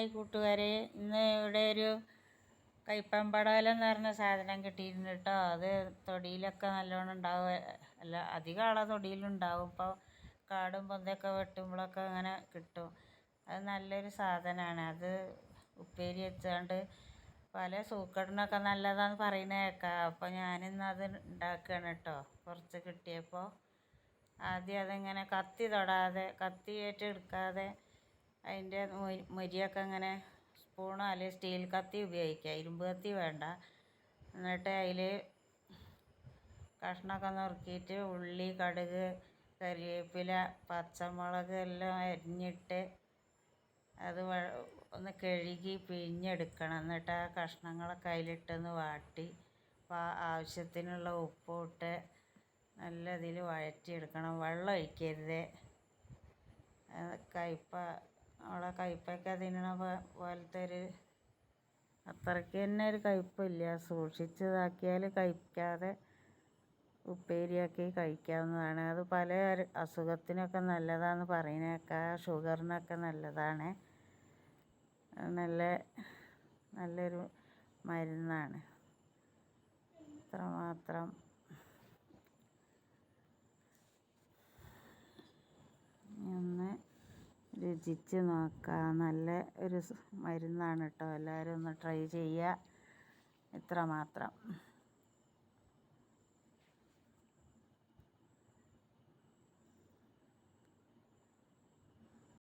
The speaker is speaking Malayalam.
ഹായ് കൂട്ടുകാരെ. ഇന്ന് ഇവിടെ ഒരു കയ്പമ്പടവലം എന്ന് പറഞ്ഞ സാധനം കിട്ടിയിരുന്നു കേട്ടോ അത് തൊടിയിലൊക്കെ നല്ലോണം ഉണ്ടാവും അല്ല അധികം ആളെ തൊടിയിലുണ്ടാവും ഇപ്പോൾ കാടും പൊന്തൊക്കെ വെട്ടുമ്പോഴൊക്കെ അങ്ങനെ കിട്ടും. അത് നല്ലൊരു സാധനമാണ്. അത് ഉപ്പേരി വെച്ചാണ്ട് പല സൂക്കടിനൊക്കെ നല്ലതാന്ന് പറയുന്ന കേൾക്കാം. അപ്പോൾ ഞാനിന്ന് അത് ഉണ്ടാക്കുകയാണ് കേട്ടോ കുറച്ച് കിട്ടിയപ്പോൾ ആദ്യം അതിങ്ങനെ കത്തി തൊടാതെ കത്തി ഏറ്റെടുക്കാതെ അതിന്റെ മൊരിയൊക്കെ ഇങ്ങനെ സ്പൂണോ അല്ലെങ്കിൽ സ്റ്റീൽ കത്തി ഉപയോഗിക്കുക. ഇരുമ്പ് കത്തി വേണ്ട. എന്നിട്ട് അതിൽ കഷ്ണമൊക്കെ നുറുക്കിയിട്ട് ഉള്ളി കടുക് കറിവേപ്പില പച്ചമുളക് എല്ലാം അരിഞ്ഞിട്ട് അത് ഒന്ന് കഴുകി പിഴിഞ്ഞെടുക്കണം. എന്നിട്ട് ആ കഷ്ണങ്ങളൊക്കെ അതിലിട്ടൊന്ന് വാട്ടി. അപ്പോൾ ആവശ്യത്തിനുള്ള ഉപ്പും ഇട്ട് നല്ല ഇതിൽ വഴറ്റിയെടുക്കണം. വെള്ളം ഒഴിക്കരുത്. കയ്പ നമ്മളെ കയ്പയൊക്കെ തിന്നണ പോലത്തെ ഒരു അത്രയ്ക്ക് തന്നെ ഒരു കയ്പില്ല. സൂക്ഷിച്ചതാക്കിയാൽ കഴിക്കാതെ ഉപ്പേരിയാക്കി കഴിക്കാവുന്നതാണ്. അത് പല അസുഖത്തിനൊക്കെ നല്ലതാണെന്ന് പറയുന്നേക്കാം ഷുഗറിനൊക്കെ നല്ലതാണ്. നല്ല നല്ലൊരു മരുന്നാണ്. അത്രമാത്രം ഒന്ന് രുചിച്ച് നോക്കാം. നല്ല ഒരു മരുന്നാണ് കേട്ടോ എല്ലാവരും ഒന്ന് ട്രൈ ചെയ്യുക. ഇത്ര മാത്രം.